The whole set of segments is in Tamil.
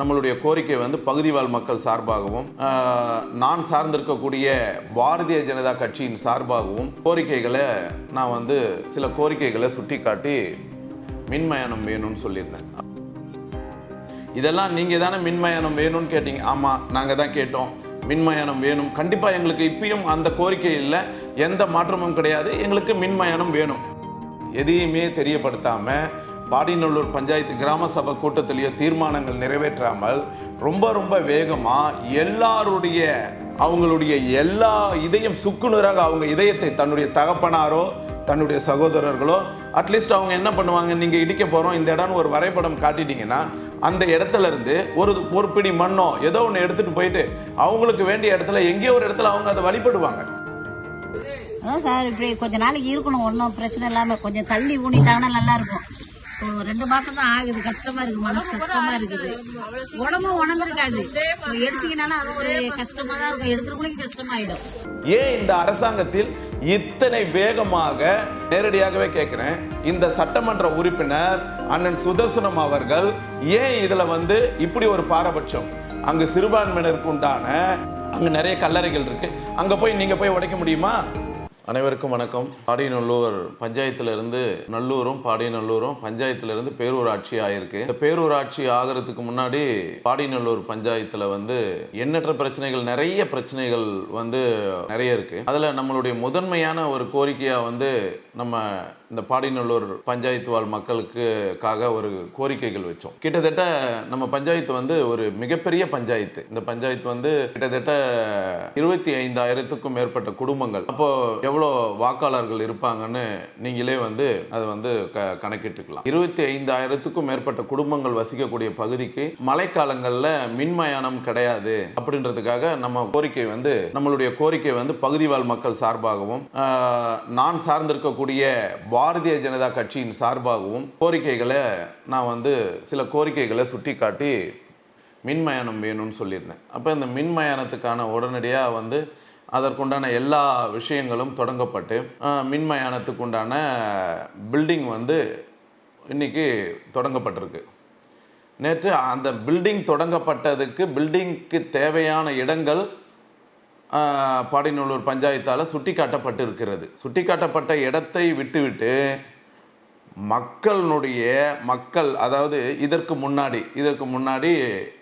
நம்மளுடைய கோரிக்கை வந்து பகுதிவாழ் மக்கள் சார்பாகவும் நான் சார்ந்திருக்கக்கூடிய பாரதிய ஜனதா கட்சியின் சார்பாகவும் கோரிக்கைகளை நான் வந்து சில கோரிக்கைகளை சுட்டிக்காட்டி மின்மயானம் வேணும்னு சொல்லியிருந்தேன். இதெல்லாம் நீங்கள் தானே மின்மயானம் வேணும்னு கேட்டீங்க. ஆமாம் நாங்கள் தான் கேட்டோம். மின்மயானம் வேணும். கண்டிப்பாக எங்களுக்கு இப்பயும் அந்த கோரிக்கை இல்லை. எந்த மாற்றமும் கிடையாது. எங்களுக்கு மின்மயானம் வேணும். எதையுமே தெரியப்படுத்தாமல் பாடிநல்லூர் பஞ்சாயத்து கிராம சபை கூட்டத்திலேயே தீர்மானங்கள் நிறைவேற்றாமல் ரொம்ப ரொம்ப வேகமாக எல்லாருடைய அவங்களுடைய எல்லா இதயம் சுக்குநூறாக அவங்க இதயத்தை தன்னுடைய தகப்பனாரோ தன்னுடைய சகோதரர்களோ அட்லீஸ்ட் அவங்க என்ன பண்ணுவாங்க நீங்கள் இடிக்க போகிறோம் இந்த இடம்னு ஒரு வரைபடம் காட்டிட்டீங்கன்னா அந்த இடத்துல இருந்து ஒரு ஒரு பிடி மண்ணோ ஏதோ ஒன்று எடுத்துகிட்டு போயிட்டு அவங்களுக்கு வேண்டிய இடத்துல எங்கேயோ ஒரு இடத்துல அவங்க அதை வழிபடுவாங்க. அதான் சார் இப்படி கொஞ்ச நாளைக்கு இருக்கணும் ஒன்றும் பிரச்சனை இல்லாம கொஞ்சம் தள்ளி ஊனிட்டாங்கன்னா நல்லா இருக்கும். ரெண்டு மாசம் தான் ஆகுது. கஷ்டமா இருக்கு மனசு கஷ்டமா இருக்குது. உடம்பும் உணர்ந்துருக்காது. எடுத்தீங்கன்னா அது ஒரு கஷ்டமா தான் இருக்கும். எடுக்கிறவங்களுக்கு கஷ்டமாயிடும். ஏன் இந்த அரசாங்கத்தில் இத்தனை வேகமாக நேரடியாகவே கேட்குறேன்? இந்த சட்டமன்ற உறுப்பினர் அண்ணன் சுதர்சனம் அவர்கள் ஏன் இதில் வந்து இப்படி ஒரு பாரபட்சம்? அங்கு சிறுபான்மையினருக்கு உண்டான அங்கே நிறைய கல்லறைகள் இருக்குது அங்கே போய் நீங்கள் போய் உடைக்க முடியுமா? அனைவருக்கும் வணக்கம். பாடியநல்லூர் பஞ்சாயத்துல இருந்து நல்லூரும் பாடியநல்லூரும் பஞ்சாயத்துல இருந்து பேரூராட்சி ஆயிருக்கு. இந்த பேரூராட்சி ஆகிறதுக்கு முன்னாடி பாடிநல்லூர் பஞ்சாயத்துல வந்து எண்ணற்ற பிரச்சனைகள் நிறைய பிரச்சனைகள் வந்து நிறைய இருக்கு. அதுல நம்மளுடைய முதன்மையான ஒரு கோரிக்கையா வந்து நம்ம இந்த பாடிநல்லூர் பஞ்சாயத்து வாழ் மக்களுக்குக்காக ஒரு கோரிக்கைகள் வச்சோம். கிட்டத்தட்ட நம்ம பஞ்சாயத்து வந்து ஒரு மிகப்பெரிய பஞ்சாயத்து. இந்த பஞ்சாயத்து வந்து கிட்டத்தட்ட இருபத்தி ஐந்தாயிரத்துக்கும் மேற்பட்ட குடும்பங்கள். அப்போ எவ்வளோ வாக்காளர்கள் இருப்பாங்கன்னு நீங்களே வந்து அதை வந்து க கணக்கிட்டுக்கலாம். இருபத்தி ஐந்தாயிரத்துக்கும் மேற்பட்ட குடும்பங்கள் வசிக்கக்கூடிய பகுதிக்கு மழைக்காலங்களில் மின்மயானம் கிடையாது அப்படின்றதுக்காக நம்ம கோரிக்கை வந்து நம்மளுடைய கோரிக்கை வந்து பகுதிவாழ் மக்கள் சார்பாகவும் நான் சார்ந்திருக்கக்கூடிய பாரதிய ஜனதா கட்சியின் சார்பாகவும் கோரிக்கைகளை நான் வந்து சில கோரிக்கைகளை சுட்டிக்காட்டி மின்மயானம் வேணும்னு சொல்லியிருந்தேன். அப்போ இந்த மின்மயானத்துக்கான உடனடியாக வந்து அதற்குண்டான எல்லா விஷயங்களும் தொடங்கப்பட்டு மின்மயானத்துக்குண்டான மின்மயானத்துக்கு உண்டான பில்டிங் வந்து இன்னைக்கு தொடங்கப்பட்டிருக்கு. நேற்று அந்த பில்டிங் தொடங்கப்பட்டதுக்கு பில்டிங்க்கு தேவையான இடங்கள் பாடிநல்லூர் பஞ்சாயத்தால் சுட்டி காட்டப்பட்டிருக்கிறது சுட்டி காட்டப்பட்ட இடத்தை விட்டுவிட்டு மக்களினுடைய மக்கள் அதாவது இதற்கு முன்னாடி இதற்கு முன்னாடி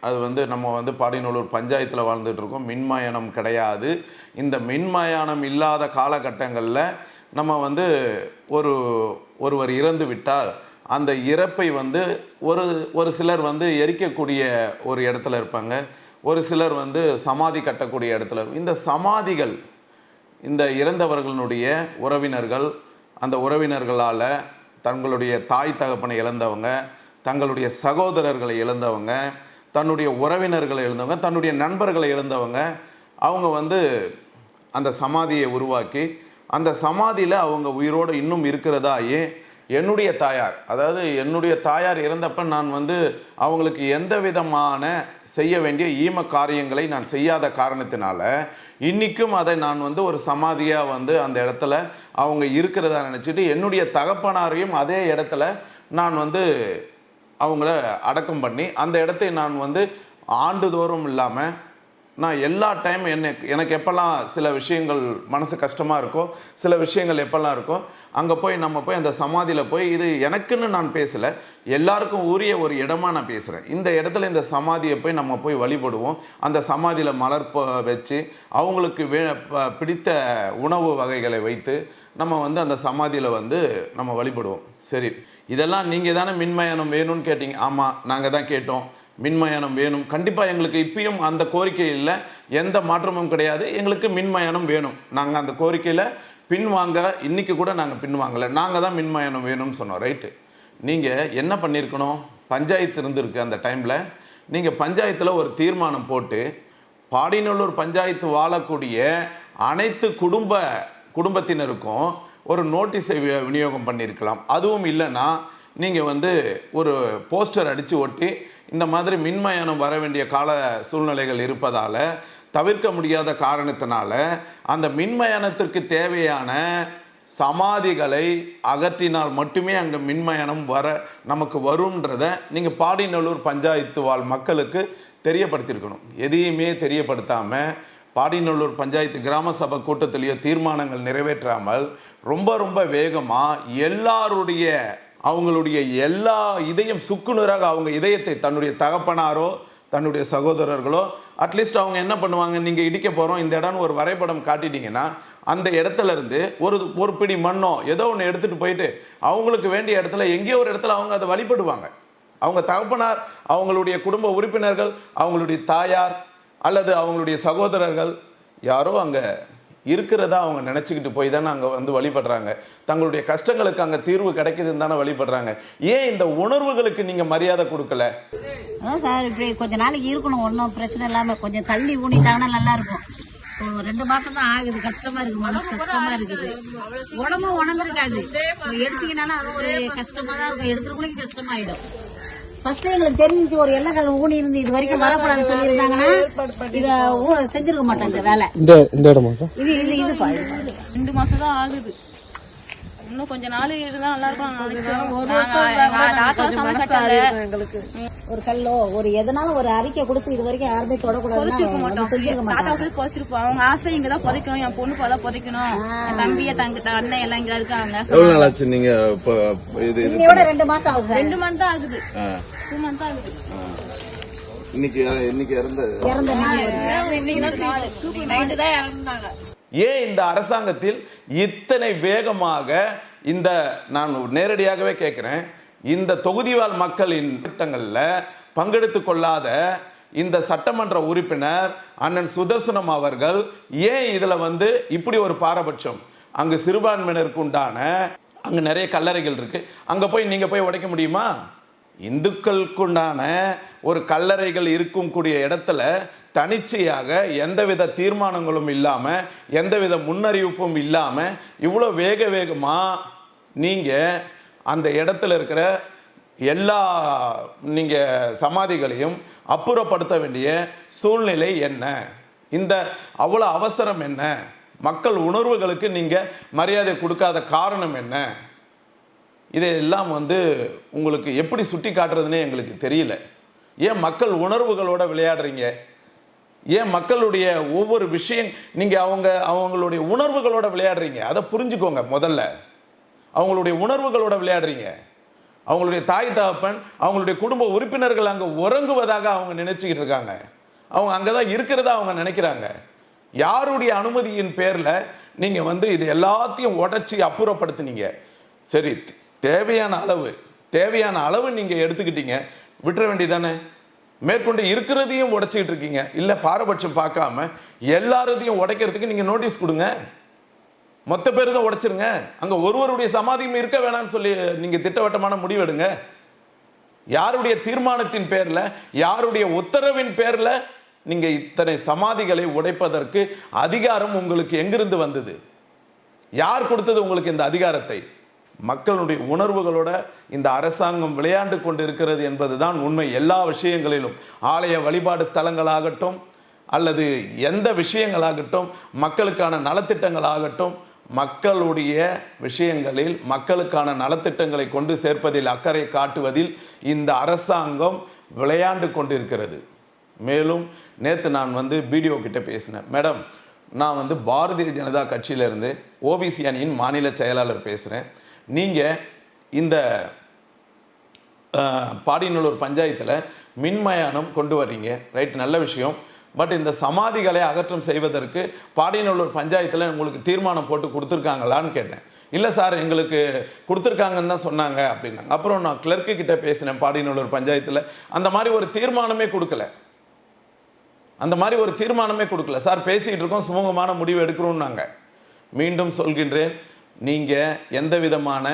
அது வந்து நம்ம வந்து பாடிநல்லூர் பஞ்சாயத்தில் வாழ்ந்துட்டுருக்கோம். மின்மயானம் கிடையாது. இந்த மின்மயானம் இல்லாத காலகட்டங்களில் நம்ம வந்து ஒரு ஒருவர் இறந்து விட்டால் அந்த இறப்பை வந்து ஒரு ஒரு சிலர் வந்து எரிக்கக்கூடிய ஒரு இடத்துல இருப்பாங்க. ஒரு சிலர் வந்து சமாதி கட்டக்கூடிய இடத்துல இந்த சமாதிகள் இந்த இறந்தவர்களுடைய உறவினர்கள் அந்த உறவினர்களால் தங்களுடைய தாய் தகப்பனை இழந்தவங்க தங்களுடைய சகோதரர்களை இழந்தவங்க தன்னுடைய உறவினர்களை இழந்தவங்க தன்னுடைய நண்பர்களை இழந்தவங்க அவங்க வந்து அந்த சமாதியை உருவாக்கி அந்த சமாதியில் அவங்க உயிரோடு இன்னும் இருக்கிறதா ஏன் என்னுடைய தாயார். அதாவது என்னுடைய தாயார் இறந்தப்ப நான் வந்து அவங்களுக்கு எந்த விதமான செய்ய வேண்டிய ஈம காரியங்களை நான் செய்யாத காரணத்தினால இன்றைக்கும் அதை நான் வந்து ஒரு சமாதியாக வந்து அந்த இடத்துல அவங்க இருக்கிறதா நினச்சிட்டு என்னுடைய தகப்பனாரையும் அதே இடத்துல நான் வந்து அவங்கள அடக்கம் பண்ணி அந்த இடத்தை நான் வந்து ஆண்டுதோறும் இல்லாமல் நான் எல்லா டைம் என்ன எனக்கு எப்போல்லாம் சில விஷயங்கள் மனசு கஷ்டமாக இருக்கோ சில விஷயங்கள் எப்போல்லாம் இருக்கோ அங்கே போய் நம்ம போய் அந்த சமாதியில் போய் இது எனக்குன்னு நான் பேசலை எல்லாருக்கும் உரிய ஒரு இடமா நான் பேசுகிறேன் இந்த இடத்துல இந்த சமாதியை போய் நம்ம போய் வழிபடுவோம். அந்த சமாதியில் மலர் வச்சு அவங்களுக்கு வே பிடித்த உணவு வகைகளை வைத்து நம்ம வந்து அந்த சமாதியில் வந்து நம்ம வழிபடுவோம். சரி இதெல்லாம் நீங்கள் தானே மின்மயானம் வேணும்னு கேட்டீங்க? ஆமாம் நாங்கள் தான் கேட்டோம். மின்மயானம் வேணும். கண்டிப்பாக எங்களுக்கு இப்பயும் அந்த கோரிக்கை இல்லை. எந்த மாற்றமும் கிடையாது. எங்களுக்கு மின்மயானம் வேணும். நாங்கள் அந்த கோரிக்கையில் பின்வாங்க இன்றைக்கி கூட நாங்கள் பின்வாங்கலை நாங்கள் தான் மின்மயானம் வேணும்னு சொன்னோம். ரைட்டு நீங்கள் என்ன பண்ணியிருக்கணும் பஞ்சாயத்து இருந்திருக்கு அந்த டைமில் நீங்கள் பஞ்சாயத்தில் ஒரு தீர்மானம் போட்டு பாடிநல்லூர் பஞ்சாயத்து வாழக்கூடிய அனைத்து குடும்ப குடும்பத்தினருக்கும் ஒரு நோட்டீஸை வி- விநியோகம் பண்ணியிருக்கலாம் அதுவும் இல்லைன்னா நீங்கள் வந்து ஒரு போஸ்டர் அடித்து ஒட்டி இந்த மாதிரி மின்மயானம் வர வேண்டிய கால சூழ்நிலைகள் இருப்பதால் தவிர்க்க முடியாத காரணத்தினால அந்த மின்மயானத்திற்கு தேவையான சமாதிகளை அகற்றினால் மட்டுமே அங்கே மின்மயனம் வர நமக்கு வரும்ன்றத நீங்கள் பாடிநல்லூர் பஞ்சாயத்து வாழ் மக்களுக்கு தெரியப்படுத்தியிருக்கணும். எதையுமே தெரியப்படுத்தாமல் பாடிநல்லூர் பஞ்சாயத்து கிராம சபை கூட்டத்திலேயே தீர்மானங்கள் நிறைவேற்றாமல் ரொம்ப ரொம்ப வேகமாக எல்லாருடைய அவங்களுடைய எல்லா இதயம் சுக்குநூறாக அவங்க இதயத்தை தன்னுடைய தகப்பனாரோ தன்னுடைய சகோதரர்களோ அட்லீஸ்ட் அவங்க என்ன பண்ணுவாங்க நீங்கள் இடிக்க போகிறோம் இந்த இடம்னு ஒரு வரைபடம் காட்டிட்டீங்கன்னா அந்த இடத்துல இருந்து ஒரு ஒரு பிடி மண்ணோ ஏதோ ஒன்று எடுத்துகிட்டு போயிட்டு அவங்களுக்கு வேண்டிய இடத்துல எங்கேயோ ஒரு இடத்துல அவங்க அதை வழிபடுவாங்க. அவங்க தகப்பனார் அவங்களுடைய குடும்ப உறுப்பினர்கள் அவங்களுடைய தாயார் அல்லது அவங்களுடைய சகோதரர்கள் யாரோ அங்கே இருக்கிறதா அவங்க நினச்சிக்கிட்டு போய் தானே அங்கே வந்து வழிபடுறாங்க. தங்களுடைய கஷ்டங்களுக்கு அங்கே தீர்வு கிடைக்குதுன்னு தானே வழிபடுறாங்க. ஏன் இந்த உணர்வுகளுக்கு நீங்கள் மரியாதை கொடுக்கல? அதான் சார் இப்படி கொஞ்ச நாளைக்கு இருக்கணும் ஒன்றும் பிரச்சனை இல்லாமல் கொஞ்சம் தள்ளி ஊனிட்டாங்கன்னா நல்லா இருக்கும். ரெண்டு மாசம் தான் ஆகுது கஷ்டமா இருக்கு மனசு கஷ்டமா இருக்குது. உடம்பும் உடம்பு இருக்காது எடுத்தீங்கன்னா அது ஒரு கஷ்டமா தான் இருக்கும். எடுக்கிறவங்களுக்கு கஷ்டமாயிடும். ஃபர்ஸ்ட் எங்களுக்கு தெரிஞ்சு ஒரு எல்லைகள் ஊனி இருந்து இது வரைக்கும் வரக்கூடாதுன்னு சொல்லியிருந்தாங்கன்னா இத ஊ- செஞ்சிருக்க மாட்டாங்க இந்த வேலை. இந்த இந்த இடமாக்கா இது இது இது இது. ரெண்டு மாசம் தான் ஆகுது. இன்னும் கொஞ்ச நாள் இருந்தா நல்லா இருக்கும் நான் நினைச்சேன். நாங்க- எங்க தாத்தா சமம் கட்டல. ஒரு கல்லோ ஒரு எதனாலும் ஒரு அறிக்கை கொடுத்து இது வரைக்கும் யாருமே வந்து புதைச்சிருப்போம் அவங்க ஆசை இங்கதான் புதைக்கணும் என் பொண்ணு போதான் புதைக்கணும் என் தம்பி என் தங்க த- அண்ணன் எல்லாம் இங்க இருக்காங்க. எவ்வளோ நாள் ஆச்சு இது இன்னையோட ரெண்டு மாசம் ஆகுது சார். ரெண்டு மந்த் ஆகுது. டூ மந்த் தான் ஆகுது. இன்னைக்கு இன்னைக்கு இறந்த இறந்த நாள். நைட்டு தான் இறந்தாங்க. ஏன் இந்த அரசாங்கத்தில் இத்தனை வேகமாக இந்த நான் நேரடியாகவே கேட்குறேன் இந்த தொகுதிவாழ் மக்களின் திட்டங்களில் பங்கெடுத்து கொள்ளாத இந்த சட்டமன்ற உறுப்பினர் அண்ணன் சுதர்சனம் அவர்கள் ஏன் இதில் வந்து இப்படி ஒரு பாரபட்சம்? அங்கு சிறுபான்மையினருக்கு உண்டான அங்கே நிறைய கல்லறைகள் இருக்குது அங்கே போய் நீங்கள் போய் உடைக்க முடியுமா? இந்துக்களுக்குண்டான ஒரு கல்லறைகள் இருக்கும் கூடிய இடத்துல தனிச்சையாக எந்தவித தீர்மானங்களும் இல்லாமல் எந்தவித முன்னறிவிப்பும் இல்லாமல் இவ்வளோ வேக வேகமாக நீங்கள் அந்த இடத்துல இருக்கிற எல்லா நீங்கள் சமாதிகளையும் அப்புறப்படுத்த வேண்டிய சூழ்நிலை என்ன? இந்த அவ்வளோ அவசரம் என்ன? மக்கள் உணர்வுகளுக்கு நீங்கள் மரியாதை கொடுக்காத காரணம் என்ன? இதையெல்லாம் வந்து உங்களுக்கு எப்படி சுட்டி காட்டுறதுனே எங்களுக்கு தெரியல. ஏன் மக்கள் உணர்வுகளோட விளையாடுறீங்க? ஏன் மக்களுடைய ஒவ்வொரு விஷயம் நீங்கள் அவங்க அவங்களுடைய உணர்வுகளோட விளையாடுறீங்க. அதை புரிஞ்சுக்கோங்க முதல்ல. அவங்களுடைய உணர்வுகளோட விளையாடுறீங்க. அவங்களுடைய தாய் தகப்பன் அவங்களுடைய குடும்ப உறுப்பினர்கள் அங்கே உறங்குவதாக அவங்க நினச்சிக்கிட்டு இருக்காங்க. அவங்க அங்கே தான் இருக்கிறதா அவங்க நினைக்கிறாங்க. யாருடைய அனுமதியின் பேரில் நீங்கள் வந்து இது எல்லாத்தையும் உடச்சி அப்புறப்படுத்துனீங்க? சரி தேவையான அளவு தேவையான அளவு நீங்கள் எடுத்துக்கிட்டீங்க. விட்டுற வேண்டியதானே மேற்கொண்டு இருக்கிறதையும் உடைச்சிக்கிட்டு இருக்கீங்க. இல்லை பாரபட்சம் பார்க்காம எல்லாரதையும் உடைக்கிறதுக்கு நீங்கள் நோட்டீஸ் கொடுங்க. மொத்த பேர் தான் உடைச்சிருங்க. அங்கே ஒருவருடைய சமாதியும் இருக்க வேணாம்னு சொல்லி நீங்கள் திட்டவட்டமான முடிவெடுங்க. யாருடைய தீர்மானத்தின் பேரில் யாருடைய உத்தரவின் பேரில் நீங்கள் இத்தனை சமாதிகளை உடைப்பதற்கு அதிகாரம் உங்களுக்கு எங்கிருந்து வந்தது? யார் கொடுத்தது உங்களுக்கு இந்த அதிகாரத்தை? மக்களுடைய உணர்வுகளோட இந்த அரசாங்கம் விளையாண்டு கொண்டு இருக்கிறது என்பதுதான் உண்மை. எல்லா விஷயங்களிலும் ஆலய வழிபாடு ஸ்தலங்களாகட்டும் அல்லது எந்த விஷயங்களாகட்டும் மக்களுக்கான நலத்திட்டங்களாகட்டும் மக்களுடைய விஷயங்களில் மக்களுக்கான நலத்திட்டங்களை கொண்டு சேர்ப்பதில் அக்கறை காட்டுவதில் இந்த அரசாங்கம் விளையாண்டு கொண்டிருக்கிறது. மேலும் நேற்று நான் வந்து பிடிஓ கிட்ட பேசினேன். மேடம் நான் வந்து பாரதிய ஜனதா கட்சியிலேருந்து ஓபிசி அணியின் மாநில செயலாளர் பேசுகிறேன் நீங்கள் இந்த அஹ், பாடியநல்லூர் பஞ்சாயத்தில் மின்மயானம் கொண்டு வர்றீங்க. ரைட் நல்ல விஷயம். பட் இந்த சமாதிகளை அகற்றம் செய்வதற்கு பாடியநல்லூர் பஞ்சாயத்தில் உங்களுக்கு தீர்மானம் போட்டு கொடுத்துருக்காங்களான்னு கேட்டேன். இல்லை சார் எங்களுக்கு கொடுத்துருக்காங்கன்னு தான் சொன்னாங்க அப்படின்னாங்க. அப்புறம் நான் கிளர்க்கு கிட்ட பேசினேன் பாடியநல்லூர் பஞ்சாயத்தில். அந்த மாதிரி ஒரு தீர்மானமே கொடுக்கல. அந்த மாதிரி ஒரு தீர்மானமே கொடுக்கல. சார் பேசிக்கிட்டு இருக்கோம் சுமூகமான முடிவு எடுக்கிறோம்னாங்க. மீண்டும் சொல்கின்றேன். நீங்கள் எந்த விதமான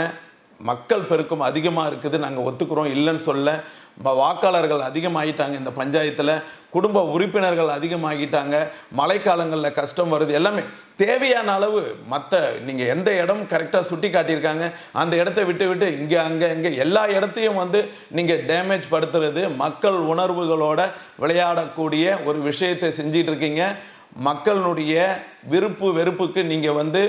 மக்கள் பெருக்கம் அதிகமாக இருக்குது நாங்கள் ஒத்துக்கிறோம் இல்லைன்னு சொல்ல வாக்காளர்கள் அதிகமாகிட்டாங்க இந்த பஞ்சாயத்தில் குடும்ப உறுப்பினர்கள் அதிகமாகிட்டாங்க மழைக்காலங்களில் கஷ்டம் வருது எல்லாமே தேவையான அளவு மற்ற நீங்கள் எந்த இடம் கரெக்டாக சுட்டி காட்டியிருக்காங்க அந்த இடத்த விட்டு விட்டு இங்கே அங்கே இங்கே எல்லா இடத்தையும் வந்து நீங்கள் டேமேஜ் படுத்துறது மக்கள் உணர்வுகளோட விளையாடக்கூடிய ஒரு விஷயத்தை செஞ்சிகிட்டு இருக்கீங்க. மக்களுடைய விருப்பு வெறுப்புக்கு நீங்கள் வந்து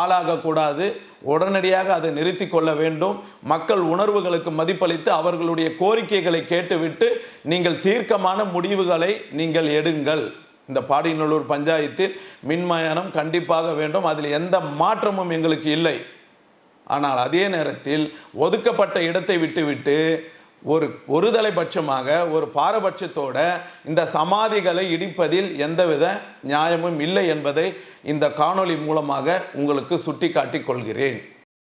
ஆளாகக்கூடாது. உடனடியாக அதை நிறுத்தி கொள்ள வேண்டும். மக்கள் உணர்வுகளுக்கு மதிப்பளித்து அவர்களுடைய கோரிக்கைகளை கேட்டுவிட்டு நீங்கள் தீர்க்கமான முடிவுகளை நீங்கள் எடுங்கள். இந்த பாடிநல்லூர் பஞ்சாயத்தில் மின்மயானம் கண்டிப்பாக வேண்டும். அதில் எந்த மாற்றமும் எங்களுக்கு இல்லை. ஆனால் அதே நேரத்தில் ஒதுக்கப்பட்ட இடத்தை விட்டுவிட்டு ஒரு ஒருதலை பட்சமாக ஒரு பாரபட்சத்தோட இந்த சமாதிகளை இடிப்பதில் எந்தவித நியாயமும் இல்லை என்பதை இந்த காணொளி மூலமாக உங்களுக்கு சுட்டிக்காட்டிக் கொள்கிறேன்.